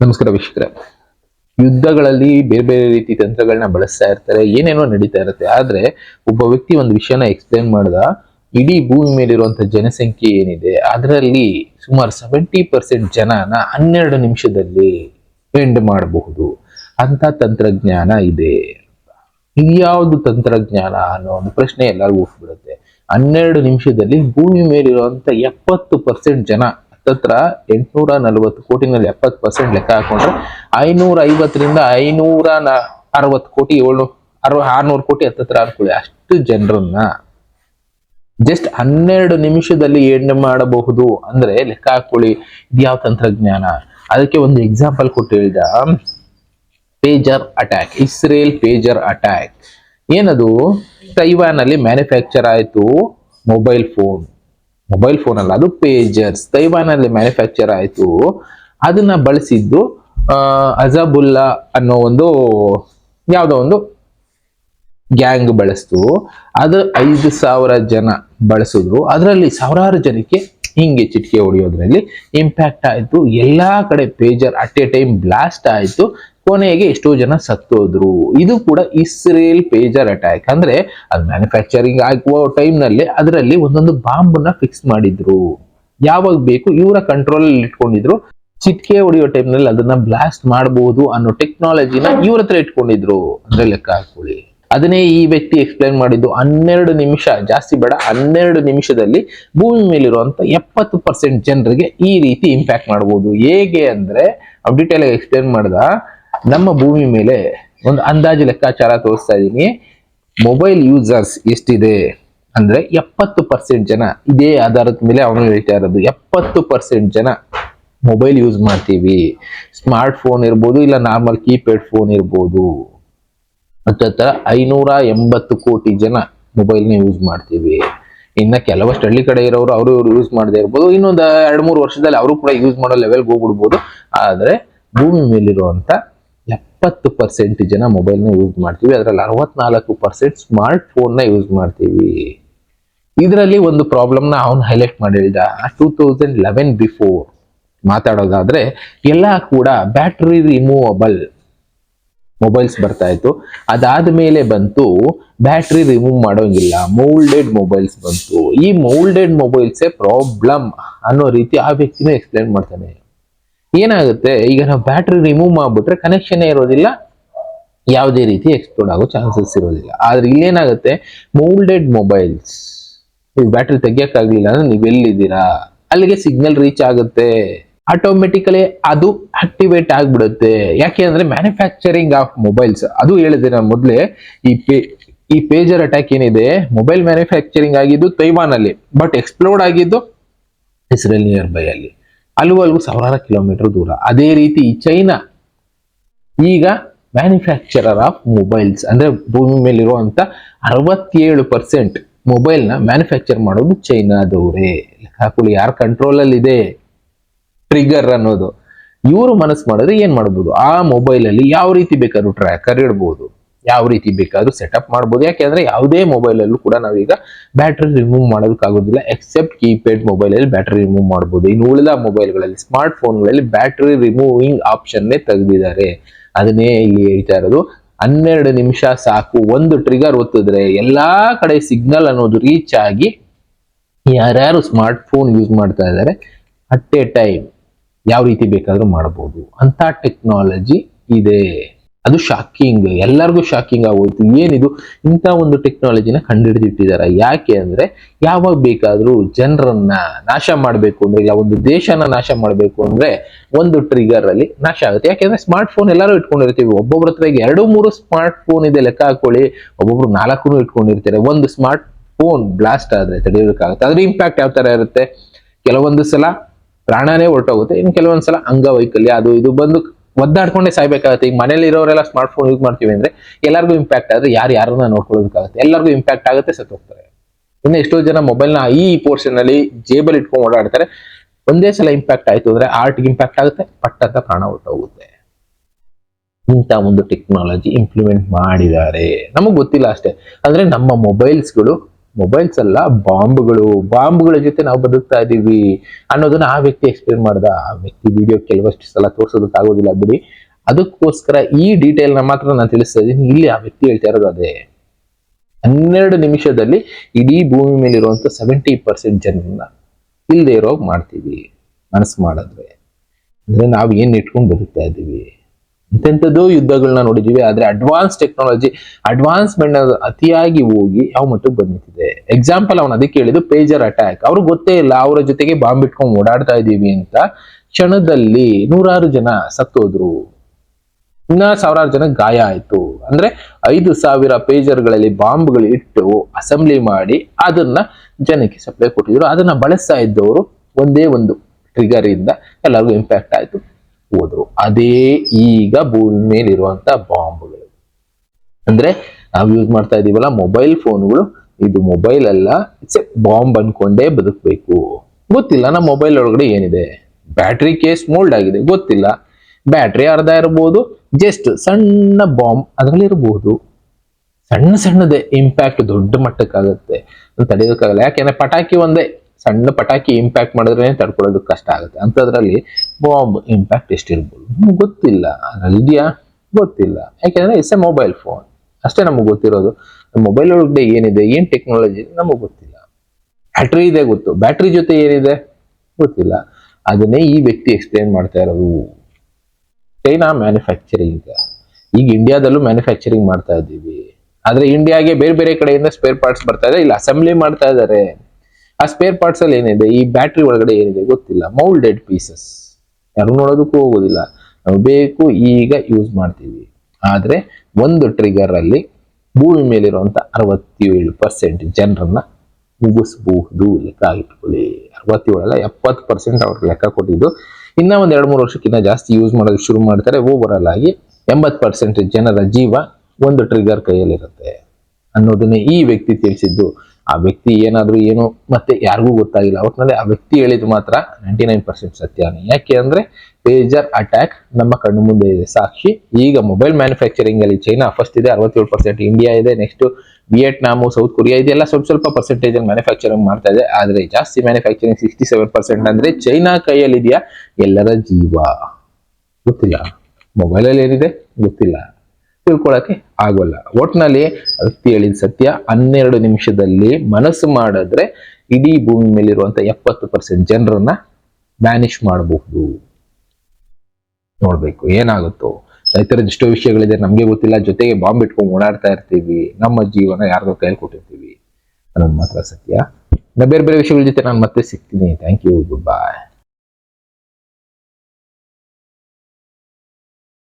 ನಮಸ್ಕಾರ ವೀಕ್ಷಕರೇ. ಯುದ್ಧಗಳಲ್ಲಿ ಬೇರೆ ಬೇರೆ ರೀತಿ ತಂತ್ರಗಳನ್ನ ಬಳಸ್ತಾ ಇರ್ತಾರೆ, ಏನೇನೋ ನಡೀತಾ ಇರುತ್ತೆ. ಆದ್ರೆ ಒಬ್ಬ ವ್ಯಕ್ತಿ ಒಂದು ವಿಷಯನ ಎಕ್ಸ್ಪ್ಲೇನ್ ಮಾಡ್ದ, ಇಡೀ ಭೂಮಿ ಮೇಲಿರುವಂತ ಜನಸಂಖ್ಯೆ ಏನಿದೆ, ಅದರಲ್ಲಿ ಸುಮಾರು ಸೆವೆಂಟಿ ಪರ್ಸೆಂಟ್ ಜನನ ಹನ್ನೆರಡು ನಿಮಿಷದಲ್ಲಿ ಎಂಡ್ ಮಾಡಬಹುದು. ಅಂತ ತಂತ್ರಜ್ಞಾನ ಇದೆ. ಇದ್ಯಾವುದು ತಂತ್ರಜ್ಞಾನ ಅನ್ನೋ ಒಂದು ಪ್ರಶ್ನೆ ಎಲ್ಲರಿಗೂ ಹೋಗ್ಬಿಡುತ್ತೆ ಹನ್ನೆರಡು ನಿಮಿಷದಲ್ಲಿ ಭೂಮಿ ಮೇಲಿರುವಂತ ಎಪ್ಪತ್ತು ಪರ್ಸೆಂಟ್ ಜನ ಹತ್ತತ್ರ ಎಂಟ್ನೂರ ನಲವತ್ತು ಕೋಟಿನಲ್ಲಿ ಎಪ್ಪತ್ತು ಪರ್ಸೆಂಟ್ ಲೆಕ್ಕ ಹಾಕೊಂಡ್ರೆ ಐನೂರ ಐವತ್ತರಿಂದ ಐನೂರ ಅರವತ್ತು ಕೋಟಿ ಏಳು ಅರವ, ಆರ್ನೂರು ಕೋಟಿ ಹತ್ತತ್ರ ಅನ್ಕೊಳ್ಳಿ. ಅಷ್ಟು ಜನರನ್ನ ಜಸ್ಟ್ ಹನ್ನೆರಡು ನಿಮಿಷದಲ್ಲಿ ಎಂಡ್ ಮಾಡಬಹುದು ಅಂದ್ರೆ ಲೆಕ್ಕ ಹಾಕೊಳ್ಳಿ. ಇದ್ಯಾವ ತಂತ್ರಜ್ಞಾನ? ಅದಕ್ಕೆ ಒಂದು ಎಕ್ಸಾಂಪಲ್ ಕೊಟ್ಟು ಹೇಳಿದ. Pager attack Israel pager attack ಏನದು? ತೈವಾನ್ ಅಲ್ಲಿ ಮ್ಯಾನುಫ್ಯಾಕ್ಚರ್ ಆಯಿತು ಮೊಬೈಲ್ ಫೋನ್ ಮೊಬೈಲ್ ಫೋನ್ ಅಲ್ಲ, ಅದು ಪೇಜರ್ಸ್ ತೈವಾನ್ ಅಲ್ಲಿ ಮ್ಯಾನುಫ್ಯಾಕ್ಚರ್ ಆಯಿತು. ಅದನ್ನ ಬಳಸಿದ್ದು ಅಜಾಬುಲ್ಲಾ ಅನ್ನೋ ಒಂದು, ಯಾವುದೋ ಒಂದು ಗ್ಯಾಂಗ್ ಬಳಸ್ತು. ಅದು ಐದು ಸಾವಿರ ಜನ ಬಳಸಿದ್ರು. ಅದರಲ್ಲಿ ಸಾವಿರಾರು ಜನಕ್ಕೆ ಹಿಂಗೆ ಚಿಟಿಕೆ ಹೊಡೆಯೋದ್ರಲ್ಲಿ ಇಂಪ್ಯಾಕ್ಟ್ ಆಯಿತು. ಎಲ್ಲಾ ಕಡೆ pager at a time blast ಆಯಿತು. ಕೊನೆಗೆ ಎಷ್ಟೋ ಜನ ಸತ್ತೋದ್ರು. ಇದು ಕೂಡ ಇಸ್ರೇಲ್ ಪೇಜರ್ ಅಟ್ಯಾಕ್ ಅಂದ್ರೆ ಅದು ಮ್ಯಾನುಫ್ಯಾಕ್ಚರಿಂಗ್ ಆಗುವ ಟೈಮ್ನಲ್ಲಿ ನಲ್ಲಿ ಅದರಲ್ಲಿ ಒಂದೊಂದು ಬಾಂಬನ್ನ ಫಿಕ್ಸ್ ಮಾಡಿದ್ರು. ಯಾವಾಗ ಬೇಕು ಇವರ ಕಂಟ್ರೋಲ್ ಇಟ್ಕೊಂಡಿದ್ರು. ಚಿಟ್ಕೆ ಹೊಡೆಯೋ ಟೈಮ್ನಲ್ಲಿ ನಲ್ಲಿ ಅದನ್ನ ಬ್ಲಾಸ್ಟ್ ಮಾಡಬಹುದು ಅನ್ನೋ ಟೆಕ್ನಾಲಜಿನ ಇವ್ರ ಹತ್ರ ಇಟ್ಕೊಂಡಿದ್ರು. ಅಂದ್ರೆ ಲೆಕ್ಕ ಹಾಕೊಳ್ಳಿ ಅದನ್ನೇ ಈ ವ್ಯಕ್ತಿ ಎಕ್ಸ್ಪ್ಲೇನ್ ಮಾಡಿದ್ದು. ಹನ್ನೆರಡು ನಿಮಿಷ, ಜಾಸ್ತಿ ಬೇಡ, ಹನ್ನೆರಡು ನಿಮಿಷದಲ್ಲಿ ಭೂಮಿ ಮೇಲಿರುವಂತ ಎಪ್ಪತ್ತು ಪರ್ಸೆಂಟ್ ಜನರಿಗೆ ಈ ರೀತಿ ಇಂಪ್ಯಾಕ್ಟ್ ಮಾಡಬಹುದು ಹೇಗೆ ಅಂದ್ರೆ ಡೀಟೇಲ್ ಆಗಿ ಎಕ್ಸ್ಪ್ಲೇನ್ ಮಾಡ್ದ, ನಮ್ಮ ಭೂಮಿ ಮೇಲೆ ಒಂದು ಅಂದಾಜು ಲೆಕ್ಕಾಚಾರ ತೋರಿಸ್ತಾ ಇದ್ದೀನಿ. ಮೊಬೈಲ್ ಯೂಸರ್ಸ್ ಎಷ್ಟಿದೆ ಅಂದ್ರೆ ಎಪ್ಪತ್ತು ಪರ್ಸೆಂಟ್ ಜನ, ಇದೇ ಆಧಾರದ ಮೇಲೆ ಅವನು ಹೇಳ್ತಾ ಇರೋದು, ಎಪ್ಪತ್ತು ಪರ್ಸೆಂಟ್ ಜನ ಮೊಬೈಲ್ ಯೂಸ್ ಮಾಡ್ತೀವಿ. ಸ್ಮಾರ್ಟ್ ಫೋನ್ ಇರ್ಬೋದು, ಇಲ್ಲ ನಾರ್ಮಲ್ ಕೀಪ್ಯಾಡ್ ಫೋನ್ ಇರ್ಬೋದು. ಹತ್ತತ್ರ ಐನೂರ ಎಂಬತ್ತು ಕೋಟಿ ಜನ ಮೊಬೈಲ್ನ ಯೂಸ್ ಮಾಡ್ತೀವಿ. ಇನ್ನು ಕೆಲವಷ್ಟು ಹಳ್ಳಿ ಕಡೆ ಇರೋರು ಅವರು ಇವರು ಯೂಸ್ ಮಾಡದೇ ಇರ್ಬೋದು. ಇನ್ನೊಂದು ಎರಡು ಮೂರು ವರ್ಷದಲ್ಲಿ ಅವರು ಕೂಡ ಯೂಸ್ ಮಾಡೋ ಲೆವೆಲ್ಗೆ ಹೋಗ್ಬಿಡ್ಬೋದು. ಆದರೆ ಭೂಮಿ ಮೇಲಿರುವಂಥ ಎಪ್ಪತ್ತು ಪರ್ಸೆಂಟ್ ಜನ ಮೊಬೈಲ್ನ ಯೂಸ್ ಮಾಡ್ತೀವಿ. ಅದರಲ್ಲಿ ಅರವತ್ನಾಲ್ಕು ಪರ್ಸೆಂಟ್ ಸ್ಮಾರ್ಟ್ ಫೋನ್ನ ಯೂಸ್ ಮಾಡ್ತೀವಿ. ಇದರಲ್ಲಿ ಒಂದು ಪ್ರಾಬ್ಲಮ್ನ ಅವನು ಹೈಲೈಟ್ ಮಾಡಿ ಹೇಳಿದ ಟೂ ತೌಸಂಡ್ ಲೆವೆನ್ ಬಿಫೋರ್ ಮಾತಾಡೋದಾದ್ರೆ ಎಲ್ಲ ಕೂಡ ಬ್ಯಾಟ್ರಿ ರಿಮೂವಬಲ್ ಮೊಬೈಲ್ಸ್ ಬರ್ತಾ ಇತ್ತು. ಅದಾದ ಮೇಲೆ ಬಂತು ಬ್ಯಾಟ್ರಿ ರಿಮೂವ್ ಮಾಡೋಂಗಿಲ್ಲ ಮೌಲ್ಡೆಡ್ ಮೊಬೈಲ್ಸ್ ಬಂತು. ಈ ಮೌಲ್ಡೆಡ್ ಮೊಬೈಲ್ಸೇ ಪ್ರಾಬ್ಲಮ್ ಅನ್ನೋ ರೀತಿ ಆ ವ್ಯಕ್ತಿನೇ ಎಕ್ಸ್ಪ್ಲೇನ್ ಮಾಡ್ತಾನೆ. ಏನಾಗುತ್ತೆ, ಈಗ ನಾವು ಬ್ಯಾಟ್ರಿ ರಿಮೂವ್ ಮಾಡ್ಬಿಟ್ರೆ ಕನೆಕ್ಷನ್ ಇರೋದಿಲ್ಲ, ಯಾವುದೇ ರೀತಿ ಎಕ್ಸ್ಪ್ಲೋಡ್ ಆಗೋ ಚಾನ್ಸಸ್ ಇರೋದಿಲ್ಲ. ಆದ್ರೆ ಇಲ್ಲೇನಾಗುತ್ತೆ ಮೌಲ್ಡೆಡ್ ಮೊಬೈಲ್ಸ್ ನೀವು ಬ್ಯಾಟ್ರಿ ತೆಗಿಯಕ್ಕಾಗ್ಲಿಲ್ಲ ಅಂದ್ರೆ ನೀವು ಎಲ್ಲಿದ್ದೀರಾ ಅಲ್ಲಿಗೆ ಸಿಗ್ನಲ್ ರೀಚ್ ಆಗುತ್ತೆ. ಆಟೋಮೆಟಿಕಲಿ ಅದು ಆಕ್ಟಿವೇಟ್ ಆಗ್ಬಿಡುತ್ತೆ. ಯಾಕೆ ಅಂದ್ರೆ ಮ್ಯಾನುಫ್ಯಾಕ್ಚರಿಂಗ್ ಆಫ್ ಮೊಬೈಲ್ಸ್ ಅದು ಹೇಳಿದೆ ನಾನು ಮೊದಲೇ, ಈ ಪೇ, ಈ ಪೇಜರ್ ಅಟ್ಯಾಕ್ ಏನಿದೆ ಮೊಬೈಲ್ ಮ್ಯಾನುಫ್ಯಾಕ್ಚರಿಂಗ್ ಆಗಿದ್ದು ತೈವಾನ್ ಅಲ್ಲಿ ಬಟ್ ಎಕ್ಸ್ಪ್ಲೋಡ್ ಆಗಿದ್ದು ಇಸ್ರೇಲ್ ನಿಯರ್ ಬೈ ಅಲ್ಲಿ. ಅಲ್ಲೂ ಅಲ್ಲೂ ಸಾವಿರಾರು ಕಿಲೋಮೀಟರ್ ದೂರ. ಅದೇ ರೀತಿ ಚೈನಾ ಈಗ ಮ್ಯಾನುಫ್ಯಾಕ್ಚರರ್ ಆಫ್ ಮೊಬೈಲ್ಸ್ ಅಂದ್ರೆ ಭೂಮಿ ಮೇಲಿರುವಂತ ಅರವತ್ತೇಳು ಪರ್ಸೆಂಟ್ ಮೊಬೈಲ್ನ ಮ್ಯಾನುಫ್ಯಾಕ್ಚರ್ ಮಾಡೋದು ಚೈನಾದವರೇ ಹಾಕೊಳ್ಳಿ ಯಾರ ಕಂಟ್ರೋಲ್ ಅಲ್ಲಿ ಇದೆ ಟ್ರಿಗರ್ ಅನ್ನೋದು. ಇವರು ಮನಸ್ಸು ಮಾಡಿದ್ರೆ ಏನ್ ಮಾಡ್ಬೋದು? ಆ ಮೊಬೈಲ್ ಅಲ್ಲಿ ಯಾವ ರೀತಿ ಬೇಕಾದ್ರೂ ಟ್ರ್ಯಾಕರ್ ಇಡ್ಬೋದು. ಯಾವ ರೀತಿ ಬೇಕಾದ್ರೂ ಸೆಟಪ್ ಮಾಡ್ಬೋದು. ಯಾಕೆಂದ್ರೆ ಯಾವುದೇ ಮೊಬೈಲ್ ಅಲ್ಲೂ ಕೂಡ ನಾವೀಗ ಬ್ಯಾಟ್ರಿ ರಿಮೂವ್ ಮಾಡೋದಕ್ಕಾಗೋದಿಲ್ಲ ಎಕ್ಸೆಪ್ಟ್ ಕೀಪ್ಯಾಡ್ ಮೊಬೈಲ್ ಅಲ್ಲಿ ಬ್ಯಾಟ್ರಿ ರಿಮೂವ್ ಮಾಡ್ಬೋದು. ಇನ್ನು ಉಳಿದ ಮೊಬೈಲ್ಗಳಲ್ಲಿ ಸ್ಮಾರ್ಟ್ ಫೋನ್ಗಳಲ್ಲಿ ಬ್ಯಾಟ್ರಿ ರಿಮೂವಿಂಗ್ ಆಪ್ಷನ್ನೇ ತೆಗೆದಿದ್ದಾರೆ. ಅದನ್ನೇ ಇಲ್ಲಿ ಹೇಳ್ತಾ ಇರೋದು. ಹನ್ನೆರಡು ನಿಮಿಷ ಸಾಕು, ಒಂದು ಟ್ರಿಗರ್ ಒತ್ತಿದ್ರೆ ಎಲ್ಲಾ ಕಡೆ ಸಿಗ್ನಲ್ ಅನ್ನೋದು ರೀಚ್ ಆಗಿ ಯಾರ್ಯಾರು ಸ್ಮಾರ್ಟ್ ಫೋನ್ ಯೂಸ್ ಮಾಡ್ತಾ ಇದ್ದಾರೆ ಅಟ್ ಎ ಟೈಮ್ ಯಾವ ರೀತಿ ಬೇಕಾದರೂ ಮಾಡಬಹುದು. ಅಂತ ಟೆಕ್ನಾಲಜಿ ಇದೆ. ಅದು ಶಾಕಿಂಗ್ ಎಲ್ಲರಿಗೂ ಶಾಕಿಂಗ್ ಆಗೋಯ್ತು. ಏನಿದು? ಇಂಥ ಒಂದು ಟೆಕ್ನಾಲಜಿನ ಕಂಡುಹಿಡಿದಿಟ್ಟಿದ್ದಾರೆ ಯಾಕೆ ಅಂದ್ರೆ ಯಾವಾಗ ಬೇಕಾದರೂ ಜನರನ್ನ ನಾಶ ಮಾಡಬೇಕು ಅಂದ್ರೆ, ಇಲ್ಲ ಒಂದು ದೇಶನ ನಾಶ ಮಾಡಬೇಕು ಅಂದ್ರೆ ಒಂದು ಟ್ರಿಗರ್ ಅಲ್ಲಿ ನಾಶ ಆಗುತ್ತೆ. ಯಾಕೆಂದ್ರೆ ಸ್ಮಾರ್ಟ್ ಫೋನ್ ಎಲ್ಲರೂ ಇಟ್ಕೊಂಡಿರ್ತೀವಿ. ಒಬ್ಬೊಬ್ರ ಹತ್ರ ಎರಡು, ಮೂರು ಸ್ಮಾರ್ಟ್ ಫೋನ್ ಇದೆ ಲೆಕ್ಕ ಹಾಕೊಳ್ಳಿ. ಒಬ್ಬೊಬ್ರು ನಾಲ್ಕು ಇಟ್ಕೊಂಡಿರ್ತಾರೆ. ಒಂದು ಸ್ಮಾರ್ಟ್ ಫೋನ್ ಬ್ಲಾಸ್ಟ್ ಆದ್ರೆ ತಡೆಯೋದಕ್ಕಾಗುತ್ತೆ. ಅದ್ರ ಇಂಪ್ಯಾಕ್ಟ್ ಯಾವ ತರ ಇರುತ್ತೆ? ಕೆಲವೊಂದು ಸಲ ಪ್ರಾಣನೇ ಹೊರಟೋಗುತ್ತೆ. ಇನ್ನು ಕೆಲವೊಂದ್ಸಲ ಅಂಗವೈಕಲ್ಯ, ಅದು ಇದು ಬಂದು ಒದ್ದಾಡ್ಕೊಂಡೆ ಸಾಯ್ಬೇಕಾಗುತ್ತೆ. ಈಗ ಮನೇಲಿ ಇರೋರೆಲ್ಲ ಸ್ಮಾರ್ಟ್ ಫೋನ್ ಯೂಸ್ ಮಾಡ್ತೀವಿ ಅಂದ್ರೆ ಎಲ್ಲರಿಗೂ ಇಂಪ್ಯಾಕ್ಟ್ ಆದ್ರೆ ಯಾರು ಯಾರನ್ನ ನೋಡ್ಕೊಳ್ಳೋದಕ್ಕಾಗುತ್ತೆ. ಎಲ್ಲರಿಗೂ ಇಂಪ್ಯಾಕ್ಟ್ ಆಗುತ್ತೆ, ಸತ್ತೋಗ್ತಾರೆ. ಇನ್ನು ಎಷ್ಟೋ ಜನ ಮೊಬೈಲ್ನ ಈ ಪೋರ್ಷನ್ ಅಲ್ಲಿ ಜೇಬಲ್ ಇಟ್ಕೊಂಡು ಓಡಾಡ್ತಾರೆ. ಒಂದೇ ಸಲ ಇಂಪ್ಯಾಕ್ಟ್ ಆಯ್ತು ಅಂದ್ರೆ ಆರ್ಟ್ಗೆ ಇಂಪ್ಯಾಕ್ಟ್ ಆಗುತ್ತೆ, ಪಟ್ಟಂತ ಪ್ರಾಣ ಹೊರಟೋಗುತ್ತೆ. ಇಂಥ ಒಂದು ಟೆಕ್ನಾಲಜಿ ಇಂಪ್ಲಿಮೆಂಟ್ ಮಾಡಿದ್ದಾರೆ. ನಮಗೆ ಗೊತ್ತಿಲ್ಲ ಅಷ್ಟೇ. ಅಂದ್ರೆ ನಮ್ಮ ಮೊಬೈಲ್ಸ್ಗಳು ಮೊಬೈಲ್ಸ್ ಅಲ್ಲ, ಬಾಂಬ್ಗಳು. ಬಾಂಬ್ಗಳ ಜೊತೆ ನಾವು ಬದುಕ್ತಾ ಇದ್ದೀವಿ ಅನ್ನೋದನ್ನ ಆ ವ್ಯಕ್ತಿ ಎಕ್ಸ್ಪ್ಲೇನ್ ಮಾಡ್ದ. ಆ ವ್ಯಕ್ತಿ ವಿಡಿಯೋ ಕೆಲವಷ್ಟು ಸಲ ತೋರ್ಸೋದಕ್ಕೆ ಆಗೋದಿಲ್ಲ ಬಿಡಿ. ಅದಕ್ಕೋಸ್ಕರ ಈ ಡೀಟೇಲ್ನ ಮಾತ್ರ ನಾನು ತಿಳಿಸ್ತಾ ಇದ್ದೀನಿ. ಇಲ್ಲಿ ಆ ವ್ಯಕ್ತಿ ಹೇಳ್ತಾ ಇರೋದು ಅದೇ. ಹನ್ನೆರಡು ನಿಮಿಷದಲ್ಲಿ ಇಡೀ ಭೂಮಿ ಮೇಲಿರುವಂತ ಸೆವೆಂಟಿ ಪರ್ಸೆಂಟ್ ಜನರನ್ನ ಇಲ್ಲದೆ ಇರೋ ಮಾಡ್ತೀವಿ. ಮನಸ್ಸು ಮಾಡಿದ್ರೆ. ಅಂದ್ರೆ ನಾವು ಏನ್ ಇಟ್ಕೊಂಡು ಬದುಕ್ತಾ ಇದ್ದೀವಿ? ಇಂತೆಂಥದ್ದು ಯುದ್ಧಗಳನ್ನ ನೋಡಿದೀವಿ ಆದ್ರೆ ಅಡ್ವಾನ್ಸ್ ಟೆಕ್ನಾಲಜಿ ಅಡ್ವಾನ್ಸ್ಮೆಂಟ್ ಅತಿಯಾಗಿ ಹೋಗಿ ಯಾವ ಮಟ್ಟಕ್ಕೆ ಬಂದಿದೆ. ಎಕ್ಸಾಂಪಲ್ ಅವನು ಅದಕ್ಕೆ ಹೇಳಿದ್ದು ಪೇಜರ್ ಅಟ್ಯಾಕ್ ಅವ್ರು ಗೊತ್ತೇ ಇಲ್ಲ, ಅವರ ಜೊತೆಗೆ ಬಾಂಬ್ ಇಟ್ಕೊಂಡು ಓಡಾಡ್ತಾ ಇದೀವಿ ಅಂತ ಕ್ಷಣದಲ್ಲಿ ನೂರಾರು ಜನ ಸತ್ತೋದ್ರು. ಇನ್ನ ಸಾವಿರಾರು ಜನ ಗಾಯ ಆಯ್ತು. ಅಂದ್ರೆ ಐದು ಸಾವಿರ ಪೇಜರ್ಗಳಲ್ಲಿ ಬಾಂಬ್ಗಳು ಇಟ್ಟು ಅಸೆಂಬ್ಲಿ ಮಾಡಿ ಅದನ್ನ ಜನಕ್ಕೆ ಸಪ್ಲೈ ಕೊಟ್ಟಿದ್ರು. ಅದನ್ನ ಬಳಸ್ತಾ ಇದ್ದವರು ಒಂದೇ ಒಂದು ಟ್ರಿಗರ್ ಇಂದ ಎಲ್ಲರಿಗೂ ಇಂಪ್ಯಾಕ್ಟ್ ಆಯ್ತು. ಹೋದ್ರು. ಅದೇ ಈಗ ಭೂಮಿ ಮೇಲೆ ಇರುವಂತ ಬಾಂಬ್ಗಳು. ಅಂದ್ರೆ ನಾವು ಯೂಸ್ ಮಾಡ್ತಾ ಇದೀವಲ್ಲ ಮೊಬೈಲ್ ಫೋನ್ಗಳು ಇದು ಮೊಬೈಲ್ ಅಲ್ಲ ಇಟ್ಸ್ ಎ ಬಾಂಬ್ ಅನ್ಕೊಂಡೇ ಬದುಕಬೇಕು. ಗೊತ್ತಿಲ್ಲ, ನಮ್ಮ ಮೊಬೈಲ್ ಒಳಗಡೆ ಏನಿದೆ? ಬ್ಯಾಟ್ರಿ ಕೇಸ್ ಮೋಲ್ಡ್ ಆಗಿದೆ, ಗೊತ್ತಿಲ್ಲ. ಬ್ಯಾಟ್ರಿ ಅರ್ಧ ಇರಬಹುದು ಜಸ್ಟ್ ಸಣ್ಣ ಬಾಂಬ್ ಅದರಲ್ಲಿ ಇರಬಹುದು ಸಣ್ಣ ಸಣ್ಣದೇ ಇಂಪ್ಯಾಕ್ಟ್ ದೊಡ್ಡ ಮಟ್ಟಕ್ಕಾಗುತ್ತೆ. ತಡೆಯೋದಕ್ಕಾಗಲ್ಲ. ಯಾಕೆಂದ್ರೆ ಪಟಾಕಿ ಒಂದೇ ಸಣ್ಣ ಪಟಾಕಿ ಇಂಪ್ಯಾಕ್ಟ್ ಮಾಡಿದ್ರೆ ತಡ್ಕೊಳ್ಳೋದಕ್ಕೆ ಕಷ್ಟ ಆಗುತ್ತೆ. ಅಂಥದ್ರಲ್ಲಿ ಬಾಂಬ್ ಇಂಪ್ಯಾಕ್ಟ್ ಎಷ್ಟಿರ್ಬೋದು? ಗೊತ್ತಿಲ್ಲ. ಅದ್ರಲ್ಲಿ ಇದೆಯಾ? ಗೊತ್ತಿಲ್ಲ. ಯಾಕೆಂದ್ರೆ ಇಟ್ಸ್ ಎ ಮೊಬೈಲ್ ಫೋನ್ ಅಷ್ಟೇ ನಮಗೆ ಗೊತ್ತಿರೋದು. ಮೊಬೈಲ್ ಒಳಗಡೆ ಏನಿದೆ? ಏನು ಟೆಕ್ನಾಲಜಿ ನಮಗೆ ಗೊತ್ತಿಲ್ಲ. ಬ್ಯಾಟ್ರಿ ಇದೆ ಗೊತ್ತು. ಬ್ಯಾಟ್ರಿ ಜೊತೆ ಏನಿದೆ? ಗೊತ್ತಿಲ್ಲ. ಅದನ್ನೇ ಈ ವ್ಯಕ್ತಿ ಎಕ್ಸ್ಪ್ಲೇನ್ ಮಾಡ್ತಾ ಇರೋದು. ಚೈನಾ ಮ್ಯಾನುಫ್ಯಾಕ್ಚರಿಂಗ್ ಈಗ ಇಂಡಿಯಾದಲ್ಲೂ ಮ್ಯಾನುಫ್ಯಾಕ್ಚರಿಂಗ್ ಮಾಡ್ತಾ ಇದ್ದೀವಿ. ಆದರೆ ಇಂಡಿಯಾಗೆ ಬೇರೆ ಬೇರೆ ಕಡೆಯಿಂದ ಸ್ಪೇರ್ ಪಾರ್ಟ್ಸ್ ಬರ್ತಾ ಇದೆ. ಇಲ್ಲ ಅಸೆಂಬ್ಲಿ ಮಾಡ್ತಾ ಇದ್ದಾರೆ. ಆ ಸ್ಪೇರ್ ಪಾರ್ಟ್ಸ್ ಅಲ್ಲಿ ಏನಿದೆ? ಈ ಬ್ಯಾಟ್ರಿ ಒಳಗಡೆ ಏನಿದೆ ಗೊತ್ತಿಲ್ಲ. ಮೌಲ್ಡೆಡ್ ಪೀಸಸ್ ಯಾರು ನೋಡೋದಕ್ಕೂ ಹೋಗೋದಿಲ್ಲ. ನಾವು ಬೇಕು ಈಗ ಯೂಸ್ ಮಾಡ್ತೀವಿ. ಆದ್ರೆ ಒಂದು ಟ್ರಿಗರ್ ಅಲ್ಲಿ ಭೂಮಿ ಮೇಲಿರುವಂತ ಅರವತ್ತೇಳು ಪರ್ಸೆಂಟ್ ಜನರನ್ನ ಮುಗಿಸಬಹುದು. ಲೆಕ್ಕ ಇಟ್ಕೊಳ್ಳಿ. ಅರವತ್ತೇಳಲ್ಲ ಎಪ್ಪತ್ತು ಪರ್ಸೆಂಟ್ ಅವ್ರಿಗೆ ಲೆಕ್ಕ ಕೊಟ್ಟಿದ್ದು. ಇನ್ನ ಒಂದ್ ಎರಡು ಮೂರು ವರ್ಷಕ್ಕಿಂತ ಜಾಸ್ತಿ ಯೂಸ್ ಮಾಡೋದು ಶುರು ಮಾಡ್ತಾರೆ. ಓವರಾಲ್ ಆಗಿ ಎಂಬತ್ತು ಪರ್ಸೆಂಟ್ ಜನರ ಜೀವ ಒಂದು ಟ್ರಿಗರ್ ಕೈಯಲ್ಲಿರುತ್ತೆ ಅನ್ನೋದನ್ನೇ ಈ ವ್ಯಕ್ತಿ ತಿಳಿಸಿದ್ದು. ಆ ವ್ಯಕ್ತಿ ಏನಾದ್ರೂ ಏನು ಮತ್ತೆ ಯಾರಿಗೂ ಗೊತ್ತಾಗಿಲ್ಲ. ಒಟ್ಟಿನಲ್ಲಿ ಆ ವ್ಯಕ್ತಿ ಹೇಳಿದ್ದು ಮಾತ್ರ ನೈಂಟಿ ನೈನ್ ಪರ್ಸೆಂಟ್ ಸತ್ಯಾನೆ ಯಾಕೆ ಅಂದ್ರೆ ಪೇಜರ್ ಅಟ್ಯಾಕ್ ನಮ್ಮ ಕಣ್ಣು ಮುಂದೆ ಇದೆ. ಸಾಕ್ಷಿ, ಈಗ ಮೊಬೈಲ್ ಮ್ಯಾನುಫ್ಯಾಕ್ಚರಿಂಗ್ ಅಲ್ಲಿ ಚೈನಾ ಫಸ್ಟ್ ಇದೆ, ಅರವತ್ತೇಳು ಪರ್ಸೆಂಟ್ ಇಂಡಿಯಾ ಇದೆ ನೆಕ್ಸ್ಟ್ ವಿಯೆಟ್ನಾಮು ಸೌತ್ ಕೊರಿಯಾ ಇದೆಲ್ಲ ಸ್ವಲ್ಪ ಸ್ವಲ್ಪ ಪರ್ಸೆಂಟೇಜ್ ಅಲ್ಲಿ ಮ್ಯಾನುಫ್ಯಾಕ್ಚರಿಂಗ್ ಮಾಡ್ತಾ ಇದೆ. ಆದ್ರೆ ಜಾಸ್ತಿ ಮ್ಯಾನುಫ್ಯಾಕ್ಚರಿಂಗ್ ಸಿಕ್ಸ್ಟಿ ಸೆವೆನ್ ಪರ್ಸೆಂಟ್ ಅಂದ್ರೆ ಚೈನಾ ಕೈಯಲ್ಲಿ ಇದೆಯಾ ಎಲ್ಲರ ಜೀವ. ಗೊತ್ತಿಲ್ಲ. ಮೊಬೈಲ್ ಅಲ್ಲಿ ಏನಿದೆ? ಗೊತ್ತಿಲ್ಲ. ತಿಳ್ಕೊಳಕ್ಕೆ ಆಗೋಲ್ಲ. ಒಟ್ನಲ್ಲಿ ಹೇಳಿದ ಸತ್ಯ, ಹನ್ನೆರಡು ನಿಮಿಷದಲ್ಲಿ ಮನಸ್ಸು ಮಾಡಿದ್ರೆ ಇಡೀ ಭೂಮಿ ಮೇಲಿರುವಂತ ಎಪ್ಪತ್ತು ಪರ್ಸೆಂಟ್ ಜನರನ್ನ ಮ್ಯಾನೇಜ್ ಮಾಡಬಹುದು. ನೋಡ್ಬೇಕು, ಏನಾಗುತ್ತೋ. ರೈತರ ಎಷ್ಟೋ ವಿಷಯಗಳಿದೆ, ನಮ್ಗೆ ಗೊತ್ತಿಲ್ಲ, ಜೊತೆಗೆ ಬಾಂಬ್ ಇಟ್ಕೊಂಡು ಓಡಾಡ್ತಾ ಇರ್ತೀವಿ. ನಮ್ಮ ಜೀವನ ಯಾರ್ದೋ ಕೈಯಲ್ಲಿ ಕೊಟ್ಟಿರ್ತೀವಿ. ಅನ್ನೋದು ಮಾತ್ರ ಸತ್ಯ. ಬೇರೆ ಬೇರೆ ವಿಷಯಗಳ ಜೊತೆ ನಾನು ಮತ್ತೆ ಸಿಗ್ತೀನಿ. Thank you good bye